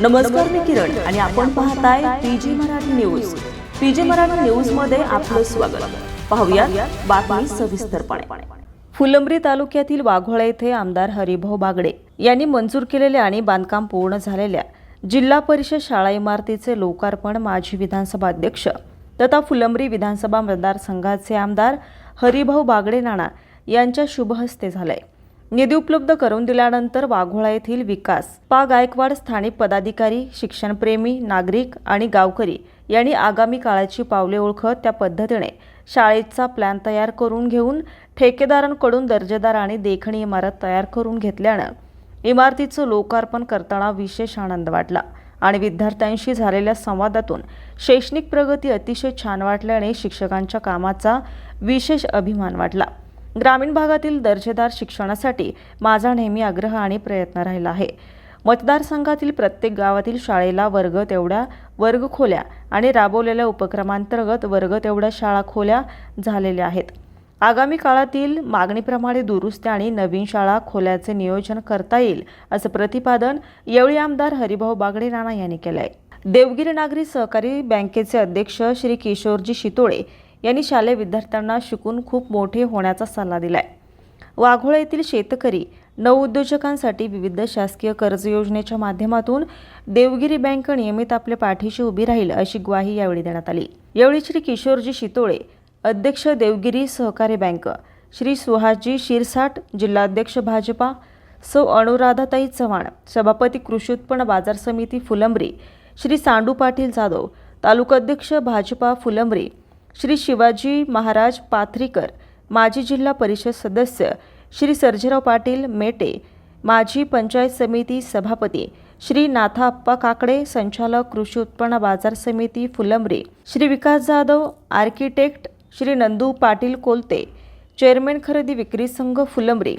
नमस्कार मी किरण आणि आपण पाहताय P G Marathi news. P G Marathi न्यूजमध्ये आपलं स्वागत. पाहूया बातमी सविस्तरपणे. फुलंब्री तालुक्यातील वाघोळा येथे आमदार हरिभाऊ बागडे यांनी मंजूर केलेल्या आणि बांधकाम पूर्ण झालेल्या जिल्हा परिषद शाळा इमारतीचे लोकार्पण माजी विधानसभा अध्यक्ष तथा फुलंब्री विधानसभा मतदारसंघाचे आमदार हरिभाऊ बागडे नाना यांच्या शुभहस्ते झालंय. निधी उपलब्ध करून दिल्यानंतर वाघोळा येथील विकास पा गायकवाड स्थानिक पदाधिकारी शिक्षणप्रेमी नागरिक आणि गावकरी यांनी आगामी काळाची पावले ओळखत त्या पद्धतीने शाळेचा प्लॅन तयार करून घेऊन ठेकेदारांकडून दर्जेदार आणि देखणी इमारत तयार करून घेतल्यानं इमारतीचं लोकार्पण करताना विशेष आनंद वाटला आणि विद्यार्थ्यांशी झालेल्या संवादातून शैक्षणिक प्रगती अतिशय छान वाटल्याने शिक्षकांच्या कामाचा विशेष अभिमान वाटला. ग्रामीण भागातील दर्जेदार शिक्षणासाठी माझा नेहमी आग्रह आणि प्रयत्न राहिला आहे. मतदारसंघातील प्रत्येक गावातील शाळेला वर्ग तेवढ्या वर्ग खोल्या आणि राबवलेल्या उपक्रमांतर्गत वर्ग तेवढ्या शाळा खोल्या झालेल्या आहेत. आगामी काळातील मागणीप्रमाणे दुरुस्त्या आणि नवीन शाळा खोल्याचे नियोजन करता येईल असं प्रतिपादन यावेळी आमदार हरिभाऊ बागडे राणा यांनी केलं आहे देवगिरी नागरी सहकारी बँकेचे अध्यक्ष श्री किशोरजी शितोळे यांनी शालेय विद्यार्थ्यांना शिकून खूप मोठे होण्याचा सल्ला दिलाय. वाघोळा येथील शेतकरी नवउद्योजकांसाठी विविध शासकीय कर्ज योजनेच्या माध्यमातून देवगिरी बँक नियमित आपल्या पाठीशी उभी राहील अशी ग्वाही यावेळी देण्यात आली. यावेळी श्री किशोरजी शितोळे अध्यक्ष देवगिरी सहकारी बँक श्री सुहासजी शिरसाट जिल्हाध्यक्ष भाजपा सौ अनुराधाताई चव्हाण सभापती कृषी उत्पन्न बाजार समिती फुलंब्री श्री सांडू पाटील जाधव तालुकाध्यक्ष भाजपा फुलंब्री श्री शिवाजी महाराज पाथरीकर माजी जिल्हा परिषद सदस्य श्री सर्जेराव पाटील मेटे माजी पंचायत समिती सभापती श्री नाथाप्पा काकडे संचालक कृषी उत्पन्न बाजार समिती फुलंब्री श्री विकास जाधव आर्किटेक्ट श्री नंदू पाटील कोलते चेअरमॅन खरेदी विक्री संघ फुलंब्री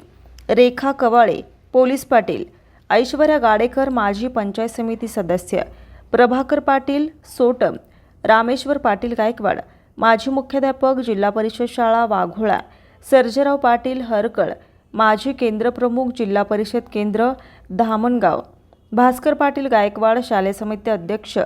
रेखा कवाळे पोलीस पाटील ऐश्वर्या गाडेकर माजी पंचायत समिती सदस्य प्रभाकर पाटील सोटम रामेश्वर पाटील गायकवाड माजी मुख्याध्यापक जिल्हा परिषद शाळा वाघोळा सर्जेराव पाटील हरकळ माजी केंद्रप्रमुख जिल्हा परिषद केंद्र धामणगाव भास्कर पाटील गायकवाड शालेय समिती अध्यक्ष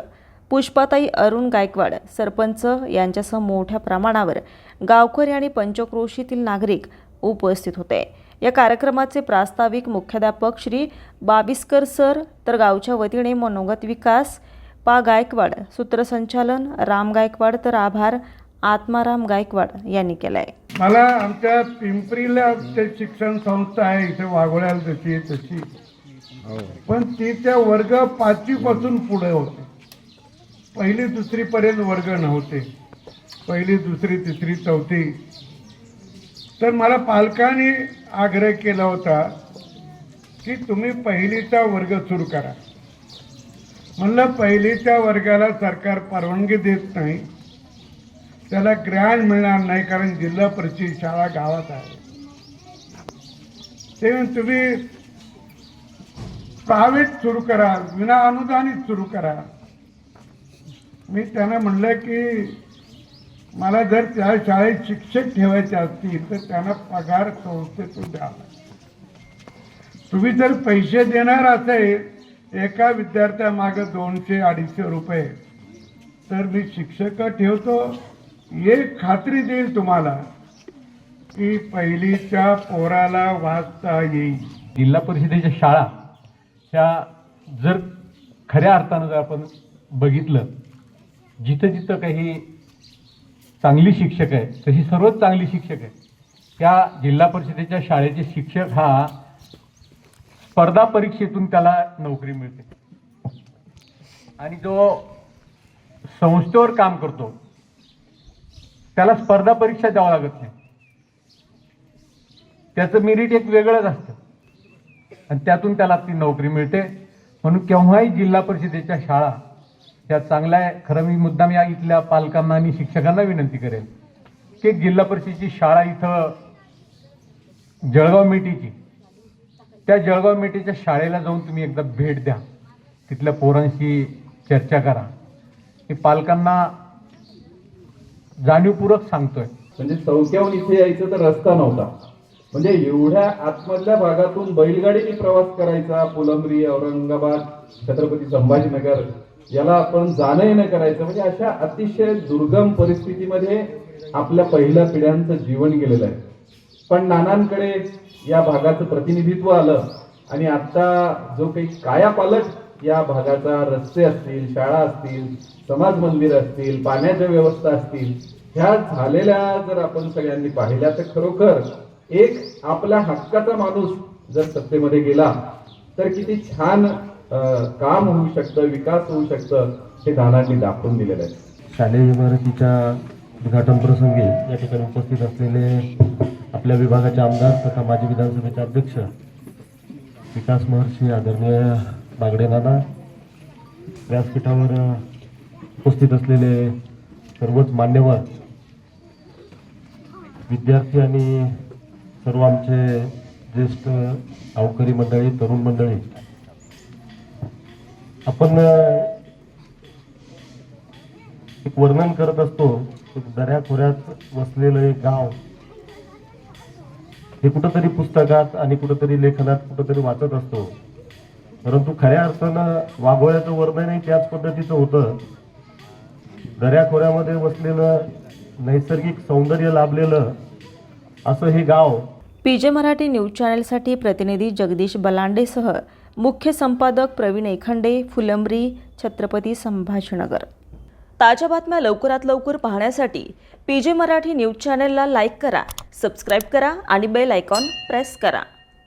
पुष्पाताई अरुण गायकवाड सरपंच यांच्यासह मोठ्या प्रमाणावर गावकरी आणि पंचक्रोशीतील नागरिक उपस्थित होते. या कार्यक्रमाचे प्रास्ताविक मुख्याध्यापक श्री बाबिस्कर सर तर गावच्या वतीने मनोगत विकास पा गायकवाड सूत्रसंचालन राम गायकवाड तर आभार आत्माराम गायकवाड यांनी केलाय. मला आमच्या पिंपरीला ते शिक्षण संस्था आहे इथे वाघोळ्याला जशी आहे तशी. पण ती त्या वर्ग पाचवी पासून पुढे होते. पहिली दुसरी पर्यंत वर्ग नव्हते. पहिली दुसरी तिसरी चौथी. तर मला पालकांनी आग्रह केला होता की तुम्ही पहिलीचा वर्ग सुरू करा. म्हणलं पहिलीच्या वर्गाला सरकार परवानगी देत नाही. त्याला ग्रँड मिळणार नाही कारण जिल्हा परिषद शाळा गावात आहे. ते तुम्ही प्रायव्हेट सुरू करा विना अनुदानित सुरू करा. मी त्यांना म्हणलं की मला जर त्या शाळेत शिक्षक ठेवायचे असतील तर त्यांना पगार संस्थेतून द्यावा तुम्ही जर पैसे देणार असेल एका विद्यार्थ्यामागं दोनशे अडीचशे रुपये तर मी शिक्षक ठेवतो. एक खात्री देईल तुम्हाला की पहिलीच्या पोराला वाचता येईल. जिल्हा परिषदेच्या शाळा ह्या जर खऱ्या अर्थानं जर आपण बघितलं जिथं जिथं काही चांगली शिक्षक आहे तशी सर्वच चांगली शिक्षक आहे त्या जिल्हा परिषदेच्या शाळेचे शिक्षक हा स्पर्धा परीक्षेतून त्याला नोकरी मिळते. आणि जो संस्थेवर काम करतो. त्याला स्पर्धा परीक्षा द्यावं लागत नाही. त्याचं मेरिट एक वेगळंच असतं. आणि त्यातून त्याला ती नोकरी मिळते. म्हणून केव्हाही जिल्हा परिषदेच्या शाळा त्या चांगल्या आहे खरं मी मुद्दाम या इथल्या पालकांना आणि शिक्षकांना विनंती करेल की जिल्हा परिषदेची शाळा इथं जळगाव मेटीची त्या जळगाव मेटीच्या शाळेला जाऊन तुम्ही एकदा भेट द्या. तिथल्या पोरांशी चर्चा करा. की पालकांना जाणीवपूर्वक सांगतोय. म्हणजे चौक्याहून इथे यायचं तर रस्ता नव्हता. म्हणजे एवढ्या आतमधल्या भागातून बैलगाडीने प्रवास करायचा फुलंब्री औरंगाबाद छत्रपती संभाजीनगर याला आपण जाणं येणं करायचं. म्हणजे अशा अतिशय दुर्गम परिस्थितीमध्ये आपल्या पहिल्या पिढ्यांचं जीवन गेलेलं आहे. पण नानांकडे या भागाचं प्रतिनिधित्व आलं आणि आता जो काही कायापालट या भागाचा रस्ते असतील शाळा असतील समाज मंदिर असतील पाण्याच्या व्यवस्था असतील ह्या झालेल्या जर आपण सगळ्यांनी पाहिल्या तर खरोखर एक आपल्या हक्काचा माणूस जर सत्तेमध्ये गेला तर किती छान काम होऊ शकतं विकास होऊ शकतं हे नानांनी दाखवून दिलेलं आहे. शालेय इमारतीच्या उद्घाटन प्रसंगी या ठिकाणी उपस्थित असलेले आपल्या विभागाचे आमदार तथा माजी विधानसभेचे अध्यक्ष विकास महर्षी आदरणीय बागडे नाना व्यासपीठावर उपस्थित असलेले सर्वच मान्यवर विद्यार्थी आणि सर्व आमचे ज्येष्ठ गावकरी मंडळी तरुण मंडळी आपण एक वर्णन करत असतो एक दऱ्याखोऱ्यात वसलेलं एक गाव. हे कुठंतरी पुस्तकात आणि कुठंतरी लेखनात कुठंतरी वाचत असतो. परंतु खऱ्या अर्थानं वाघोळ्याचं वर्णनही त्याच पद्धतीचं होतं. दऱ्याखोऱ्यामध्ये वसलेलं नैसर्गिक सौंदर्य लाभलेलं असं हे गाव. पीजे मराठी न्यूज चॅनलसाठी प्रतिनिधी जगदीश बलांडेसह मुख्य संपादक प्रवीण एखंडे फुलंब्री छत्रपती संभाजीनगर. ताज्या बातम्या लवकरात लवकर पाहण्यासाठी पीजे मराठी न्यूज चॅनलला लाईक करा सबस्क्राईब करा आणि बेल आयकॉन प्रेस करा.